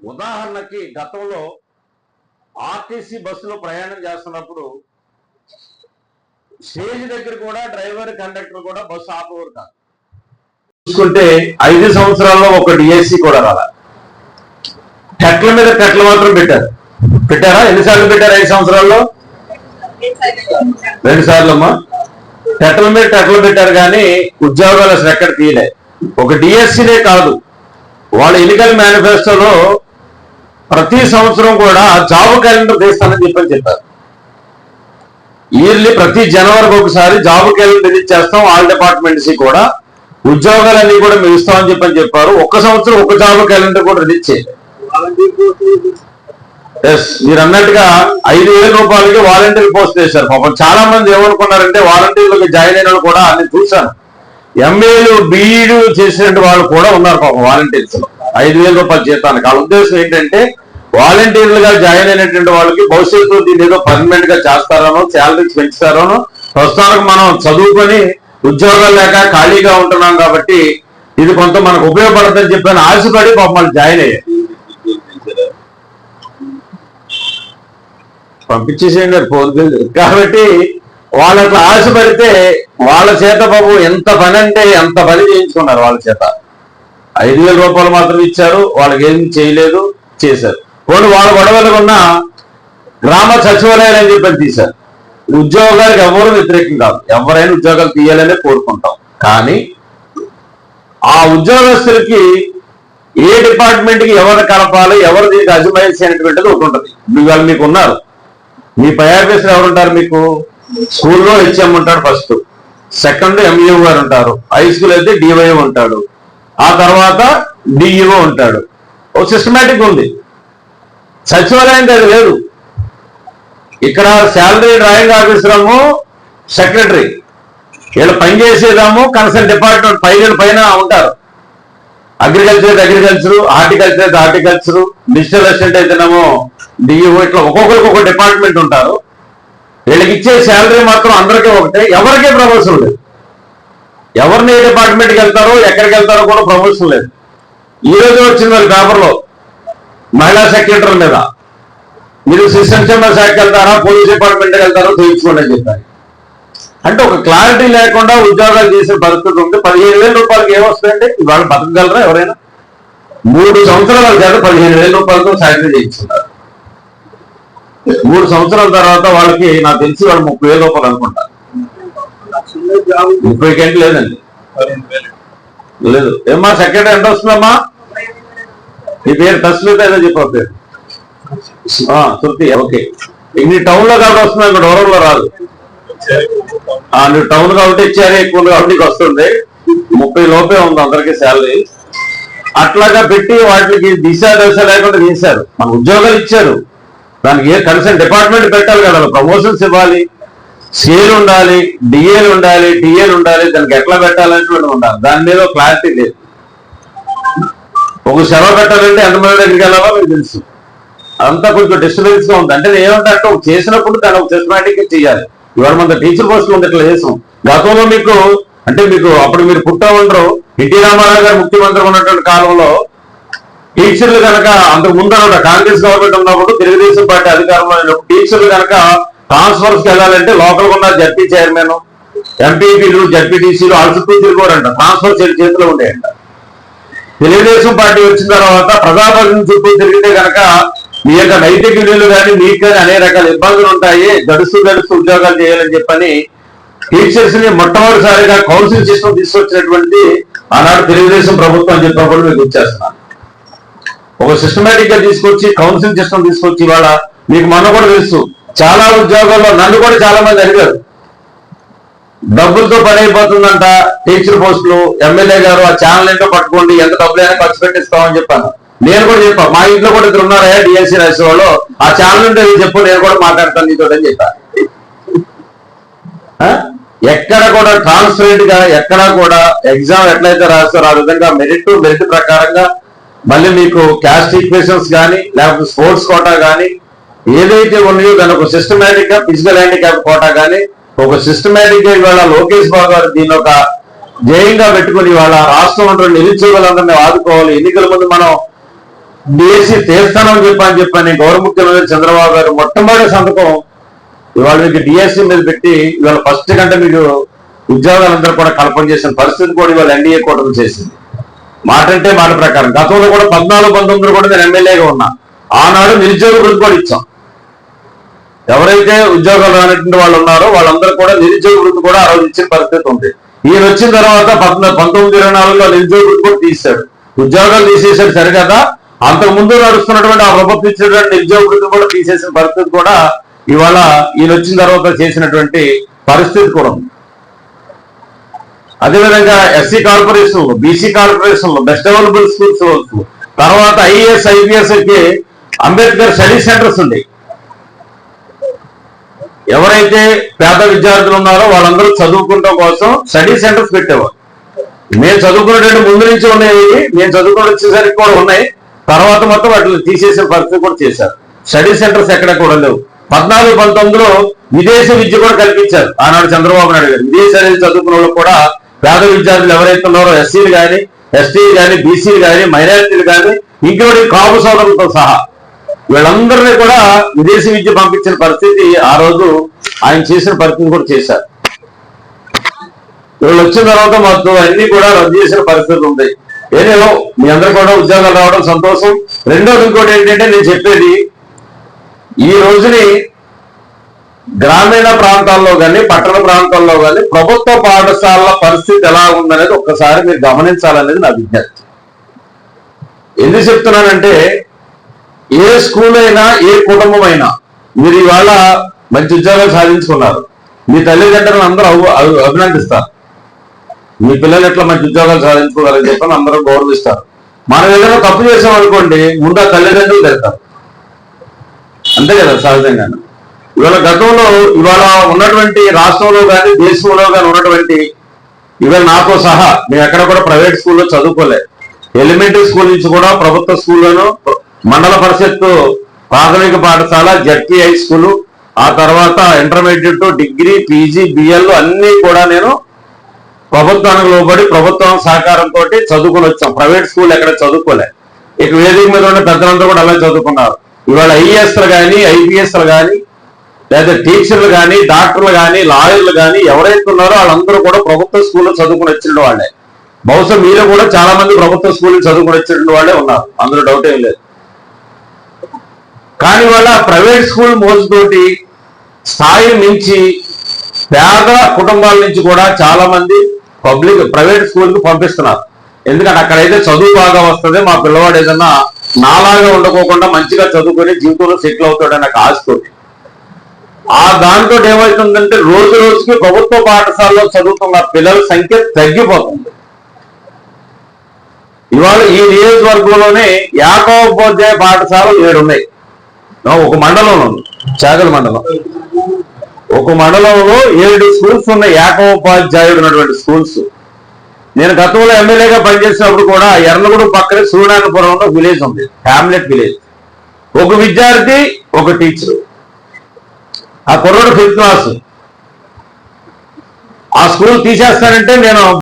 ఉదాహరణకి గతంలో ఆర్టీసీ బస్సులో ప్రయాణం చేస్తున్నప్పుడు స్టేజ్ దగ్గర కూడా డ్రైవర్ కండక్టర్ కూడా బస్సు ఆపేవారు కాదు. చూసుకుంటే ఐదు సంవత్సరాల్లో ఒక డిఎస్సి కూడా రాల. టెట్ల మీద కట్ల మాత్రం పెట్టారు. పెట్టారా? ఎన్నిసార్లు పెట్టారు ఐదు సంవత్సరాల్లో? రెండు సార్లు అమ్మా టెట్ల మీద టెట్లు పెట్టారు కానీ ఉద్యోగాలు అసలు ఎక్కడ తీయలే. ఒక డిఎస్సీనే కాదు వాళ్ళ ఎన్నికల మేనిఫెస్టోలో ప్రతి సంవత్సరం కూడా జాబ్ క్యాలెండర్ తీస్తానని చెప్పని చెప్పారు. ఇయర్లీ ప్రతి జనవరికి ఒకసారి జాబ్ క్యాలెండర్ రిలీజ్ చేస్తాం. ఆల్ డిపార్ట్మెంట్స్ కూడా ఉద్యోగాలన్నీ కూడా మేము ఇస్తామని చెప్పని చెప్పారు. ఒక్క సంవత్సరం ఒక జాబ్ క్యాలెండర్ కూడా రిలీజ్ చేయాలి ఎస్ మీరు అన్నట్టుగా ఐదు వేల రూపాయలకి వాలంటీర్ పోస్ట్ చేశారు పాపం చాలా మంది ఏమనుకున్నారంటే వాలంటీర్లకు జాయిన్ అయిన వాళ్ళు కూడా నేను చూశాను. ఎంఏలు బీఈడు చేసినటువంటి వాళ్ళు కూడా ఉన్నారు పాపం వాలంటీర్స్. లో ఐదు వేల రూపాయల జీతానికి. ఆ ఉద్దేశం ఏంటంటే వాలంటీర్లుగా జాయిన్ అయినటువంటి వాళ్ళకి భవిష్యత్తు దీన్ని ఏదో పర్మనెంట్గా చేస్తారనో శాలరీస్ పెంచుతారనో ప్రస్తుతానికి మనం చదువుకొని ఉద్యోగాలు లేక ఖాళీగా ఉంటున్నాం కాబట్టి ఇది కొంత మనకు ఉపయోగపడుతుందని చెప్పని ఆశపడి పాపం వాళ్ళు జాయిన్ అయ్యారు. పంపించేసేయండి ఫోన్ కాబట్టి వాళ్ళ ఆశపడితే వాళ్ళ చేత బాబు ఎంత పని అంటే ఎంత పని చేయించుకున్నారు వాళ్ళ చేత. ఐదు వేల రూపాయలు మాత్రం ఇచ్చారు. వాళ్ళకి ఏం చేయలేదు. చేశారు. కొన్ని వాళ్ళ గొడవలు ఉన్న గ్రామ సచివాలయాలు అని చెప్పి తీశారు. ఉద్యోగాలకు ఎవరు వ్యతిరేకం కాదు. ఎవరైనా ఉద్యోగాలు తీయాలనే కోరుకుంటాం. కానీ ఆ ఉద్యోగస్తులకి ఏ డిపార్ట్మెంట్కి ఎవరు కలపాలి ఎవరు దీనికి అజమాయిషి అనేటువంటిది ఒకటి ఉంటుంది. ఇవాళ మీకు ఉన్నారు. మీ పై ఆఫీసర్ ఎవరుంటారు మీకు? స్కూల్లో హెచ్ఎం ఉంటాడు ఫస్ట్. సెకండ్ ఎంఈఓ గారు ఉంటారు. హై స్కూల్ అయితే డివైఓ ఉంటాడు. ఆ తర్వాత డిఈఓ ఉంటాడు. ఒక సిస్టమేటిక్ ఉంది. సచివాలయం అది లేదు. ఇక్కడ శాలరీ డ్రాయింగ్ ఆఫీసరము సెక్రటరీ వీళ్ళు పనిచేసేదాము కన్సర్న్ డిపార్ట్మెంట్ పైన పైన ఉంటారు. అగ్రికల్చర్ అగ్రికల్చర్ హార్టికల్చర్ అయితే హార్టికల్చర్ డిజిటల్ అసిస్టెంట్ అయితేనేమో డిఈఓ ఇట్లా ఒక్కొక్కరికి ఒక్కొక్క డిపార్ట్మెంట్ ఉంటారు. వీళ్ళకి ఇచ్చే శాలరీ మాత్రం అందరికీ ఒకటే ఎవరికీ ప్రమోషన్ లేదు. ఎవరిని ఏ డిపార్ట్మెంట్కి వెళ్తారో ఎక్కడికి వెళ్తారో కూడా ప్రమోషన్ లేదు. ఈ రోజు వచ్చింది వాళ్ళ పేపర్లో మహిళా సెక్రటరీ మీద. మీరు సంక్షేమ శాఖకి వెళ్తారా పోలీస్ డిపార్ట్మెంట్కి వెళ్తారో తెలుసుకోండి అని చెప్పారు. అంటే ఒక క్లారిటీ లేకుండా ఉద్యోగాలు చేసే పరిస్థితి ఉంది. పదిహేను వేల రూపాయలకి ఏమొస్తాయండి? ఇవాళ బతకగలరా ఎవరైనా? మూడు సంవత్సరాల చేత పదిహేను వేల రూపాయలతో సాలరీ చేయించుకుంటారు. మూడు సంవత్సరాల తర్వాత వాళ్ళకి నాకు తెలిసి వాళ్ళు ముప్పై వేల రూపాయలు అనుకుంటారు. ముప్పై కంటే లేదండి. లేదు. ఏమ్మా సెక్రటరీ ఎంత వస్తుందమ్మా? నీ పేరు తస్మిత ఏదో చెప్పా పేరు. ఆ, తృప్తి ఓకే. నీ టౌన్లో కాబట్టి వస్తుంది ఇక్కడ దూరంలో రాదు. నువ్వు టౌన్ కాబట్టి ఇచ్చారు ఎక్కువ కాబట్టి నీకు వస్తుంది. ముప్పై లోపే ఉంది అందరికీ శాలరీ అట్లాగా పెట్టి వాటికి దిశ దశ లేకుండా తీశారు. మన ఉద్యోగాలు ఇచ్చారు. దానికి ఏ కన్సర్న్ డిపార్ట్మెంట్ పెట్టాలి కదా ప్రమోషన్స్ ఇవ్వాలి. సీలు ఉండాలి డిఏలు ఉండాలి టిఏలు ఉండాలి దానికి ఎట్లా పెట్టాలనేటువంటి ఉండాలి. దాని మీద క్లారిటీ లేదు. ఒక సెలవు పెట్టాలంటే ఎంతమంది దగ్గరికి వెళ్ళాలో మీకు తెలుసు. అదంతా కొంచెం డిస్టర్బెన్స్గా ఉంది. అంటే నేను ఏమంటే చేసినప్పుడు దాన్ని ఒక సిస్టమేటిక్గా చేయాలి. ఇవాళ మన టీచర్ పోస్టులు ఉంది ఇట్లా చేసాం. గతంలో మీకు అంటే మీకు అప్పుడు మీరు పుట్టా ఉండరు ఎన్టీ రామారావు గారు ముఖ్యమంత్రి ఉన్నటువంటి కాలంలో టీచర్లు కనుక అంతకు ముందు కాంగ్రెస్ గవర్నమెంట్ ఉన్నప్పుడు తెలుగుదేశం పార్టీ అధికారంలో టీచర్లు కనుక ట్రాన్స్ఫర్స్కి వెళ్ళాలంటే లోకల్ ఉన్న జడ్పీ చైర్మన్ ఎంపీపీలు జడ్పీటీసీలు అలసిపోయి చుట్టూ ట్రాన్స్ఫర్ చేతిలో ఉండేయంట. తెలుగుదేశం పార్టీ వచ్చిన తర్వాత ప్రజాప్రతినిధి చుట్టూ తిరిగితే కనుక మీ యొక్క నైతిక విలువలు కానీ మీకు కానీ అనేక రకాల ఇబ్బందులు ఉంటాయి. గడుస్తూ గడుస్తూ ఉద్యోగాలు చేయాలని చెప్పని టీచర్స్ని మొట్టమొదటిసారిగా కౌన్సిల్ సిస్టమ్ తీసుకొచ్చినటువంటి ఆనాడు తెలుగుదేశం ప్రభుత్వం అని చెప్పినప్పుడు మీకు వచ్చేస్తున్నాను ఒక సిస్టమేటిక్గా తీసుకొచ్చి కౌన్సిల్ సిస్టమ్ తీసుకొచ్చి ఇవాళ మీకు మొన్న కూడా తెలుసు. చాలా ఉద్యోగాల్లో నన్ను కూడా చాలా మంది అడిగారు. డబ్బులతో పని అయిపోతుందంట టీచర్ పోస్టులు ఎమ్మెల్యే గారు ఆ ఛానల్ ఏంటో పట్టుకోండి ఎంత డబ్బులు అయినా ఖర్చు పెట్టిస్తామని చెప్పాను. నేను కూడా చెప్పాను మా ఇంట్లో కూడా ఇద్దరు ఉన్నారా డిఎస్సీ రాసే వాళ్ళు ఆ ఛానల్ ఉంటే చెప్పు నేను కూడా మాట్లాడతాను నీతో అని చెప్పాను ఎక్కడ కూడా కాన్స్టెంట్గా ఎక్కడ కూడా ఎగ్జామ్ ఎట్లయితే రాస్తారో ఆ విధంగా మెరిట్ మెరిట్ ప్రకారంగా మళ్ళీ మీకు క్యాస్ట్ ఈక్వేషన్స్ కానీ లేకపోతే స్పోర్ట్స్ కోటా కానీ ఏదైతే ఉన్నాయో దాని ఒక సిస్టమేటిక్గా ఫిజికల్ హ్యాండిక్యాప్ కోటా కానీ ఒక సిస్టమేటిక్గా ఇవాళ లోకేష్ బాబు గారు దీని ఒక ధ్యేయంగా పెట్టుకుని ఇవాళ రాష్ట్రం అంటే నిరుద్యోగులందరినీ ఆదుకోవాలి. ఎన్నికల ముందు మనం దేశీ తీస్తానని చెప్పని చెప్పని గౌరవ ముఖ్యమంత్రి చంద్రబాబు గారు మొట్టమొదటి సంతకం ఇవాళ మీకు డిఎస్సీ మీద పెట్టి ఇవాళ ఫస్ట్ కంటే మీకు ఉద్యోగాలందరూ కూడా కల్పన చేసిన పరిస్థితి కూడా ఇవాళ ఎన్డీఏ కూటమి చేసింది. మాట అంటే మాట ప్రకారం. గతంలో కూడా పద్నాలుగు పంతొమ్మిది కూడా నేను ఎమ్మెల్యేగా ఉన్నా. ఆనాడు నిరుద్యోగ వృద్ధి కూడా ఇచ్చాం. ఎవరైతే ఉద్యోగాలు రానటువంటి వాళ్ళు ఉన్నారో వాళ్ళందరూ కూడా నిరుద్యోగ వృద్ధి కూడా ఆ రోజు ఇచ్చిన పరిస్థితి ఉంది. ఈయన వచ్చిన తర్వాత పంతొమ్మిది ఇరవై నాలుగులో నిరుద్యోగ వృద్ధి కూడా తీశాడు. ఉద్యోగాలు తీసేసాడు సరికదా? అంతకు ముందు నడుస్తున్నటువంటి ఆ ప్రభుత్వం ఇచ్చినటువంటి నిరుద్యోగ వృత్తి కూడా తీసేసిన పరిస్థితి కూడా ఇవాళ ఈయన వచ్చిన తర్వాత చేసినటువంటి పరిస్థితి కూడా ఉంది. అదేవిధంగా SC corporation BC corporation best available schools తర్వాత ఐఏఎస్ ఐపీఎస్కి అంబేద్కర్ స్టడీ సెంటర్స్ ఉన్నాయి. ఎవరైతే పేద విద్యార్థులు ఉన్నారో వాళ్ళందరూ చదువుకుంటాం కోసం స్టడీ సెంటర్స్ పెట్టేవారు. మేము చదువుకునేటువంటి ముందు నుంచి ఉన్నాయి మేము చదువుకుని వచ్చేసరికి కూడా ఉన్నాయి. తర్వాత మొత్తం వాటిని తీసేసే పరిస్థితి కూడా చేశారు. స్టడీ సెంటర్స్ ఎక్కడ కూడా లేవు. పద్నాలుగు పంతొమ్మిదిలో విదేశీ విద్య కూడా కల్పించారు. ఆనాడు చంద్రబాబు నాయుడు గారు. విదేశాలు చదువుకున్న వాళ్ళు కూడా పేద విద్యార్థులు ఎవరైతే ఉన్నారో ఎస్సీలు కానీ ఎస్టీలు కానీ బీసీలు కానీ మైనారిటీలు కానీ ఇంక్లూడింగ్ కాపు సోదరులతో సహా వీళ్ళందరినీ కూడా విదేశీ విద్య పంపించిన పరిస్థితి ఆ రోజు ఆయన చేసిన పరిస్థితి కూడా చేశారు. వీళ్ళు వచ్చిన తర్వాత మొత్తం అన్ని కూడా రద్దు చేసిన పరిస్థితి ఉంది ఏదేమో మీ అందరు కూడా ఉద్యోగాలు రావడం సంతోషం. రెండోది ఇంకోటి ఏంటంటే నేను చెప్పేది ఈ రోజుని గ్రామీణ ప్రాంతాల్లో కానీ పట్టణ ప్రాంతాల్లో కానీ ప్రభుత్వ పాఠశాలల పరిస్థితి ఎలా ఉందనేది ఒక్కసారి మీరు గమనించాలనేది నా విజ్ఞప్తి. ఎందుకు చెప్తున్నానంటే ఏ స్కూల్ అయినా ఏ కుటుంబం అయినా మీరు ఇవాళ మంచి ఉద్యోగాలు సాధించుకున్నారు. మీ తల్లిదండ్రులను అందరూ అభినందిస్తారు. మీ పిల్లలు ఎట్లా మంచి ఉద్యోగాలు సాధించుకోవాలని చెప్పని అందరూ గౌరవిస్తారు. మనం ఏదైనా తప్పు చేసాం అనుకోండి ముందు ఆ తల్లిదండ్రులు తెస్తారు అంతే కదా సహజంగా ఇవాళ గతంలో ఇవాళ ఉన్నటువంటి రాష్ట్రంలో కానీ దేశంలో కానీ ఉన్నటువంటి ఇవాళ నాతో సహా మేము ఎక్కడ కూడా ప్రైవేట్ స్కూల్లో చదువుకోలే. ఎలిమెంటరీ స్కూల్ నుంచి కూడా ప్రభుత్వ స్కూల్లోనూ మండల పరిషత్తు ప్రాథమిక పాఠశాల జడ్పీ హై స్కూల్ ఆ తర్వాత ఇంటర్మీడియట్ డిగ్రీ పీజీ బిఎల్ అన్నీ కూడా నేను ప్రభుత్వానికి లోబడి ప్రభుత్వం సహకారంతో చదువుకుని వచ్చాం. ప్రైవేట్ స్కూల్ ఎక్కడ చదువుకోలే. ఇక వేదిక మీద ఉన్న పెద్దలంతా కూడా అలా చదువుకున్నారు. ఇవాళ ఐఏఎస్లు కానీ ఐపీఎస్లు కానీ లేదా టీచర్లు కానీ డాక్టర్లు కానీ లాయర్లు కానీ ఎవరైతే ఉన్నారో వాళ్ళందరూ కూడా ప్రభుత్వ స్కూల్లో చదువుకుని వచ్చిన వాళ్ళే. బహుశా మీరు కూడా చాలా మంది ప్రభుత్వ స్కూల్ చదువుకుని వచ్చిన వాళ్ళే ఉన్నారు. అందులో డౌట్ ఏం లేదు. కానీ వాళ్ళ ప్రైవేట్ స్కూల్ మోసతోటి స్థాయి మించి పేద కుటుంబాల నుంచి కూడా చాలా మంది పబ్లిక్ ప్రైవేట్ స్కూల్కి పంపిస్తున్నారు. ఎందుకంటే అక్కడైతే చదువు బాగా వస్తుంది మా పిల్లవాడు ఏదన్నా నాలాగా ఉండకోకుండా మంచిగా చదువుకొని జీవితంలో సెటిల్ అవుతాడని నాకు ఆశతోటి. ఆ దాంతో ఏమవుతుందంటే రోజు రోజుకి ప్రభుత్వ పాఠశాలలో చదువుతున్న పిల్లల సంఖ్య తగ్గిపోతుంది. ఇవాళ ఈ నియోజకవర్గంలోనే యాకోపోధ్యాయ పాఠశాలలు ఏడున్నాయి ఒక మండలంలో ఉంది. చాగల మండలం. ఒక మండలంలో ఏడు స్కూల్స్ ఉన్నాయి. ఏకోపాధ్యాయుడు ఉన్నటువంటి స్కూల్స్. నేను గతంలో ఎమ్మెల్యేగా పనిచేసినప్పుడు కూడా ఎర్రగూడ పక్కనే సూర్యనారాయణపురంలో విలేజ్ ఉంది. Hamlet village. ఒక విద్యార్థి ఒక టీచర్ ఆ కుర్రోడు ఫిఫ్త్ క్లాస్ ఆ స్కూల్ తీసేస్తానంటే నేను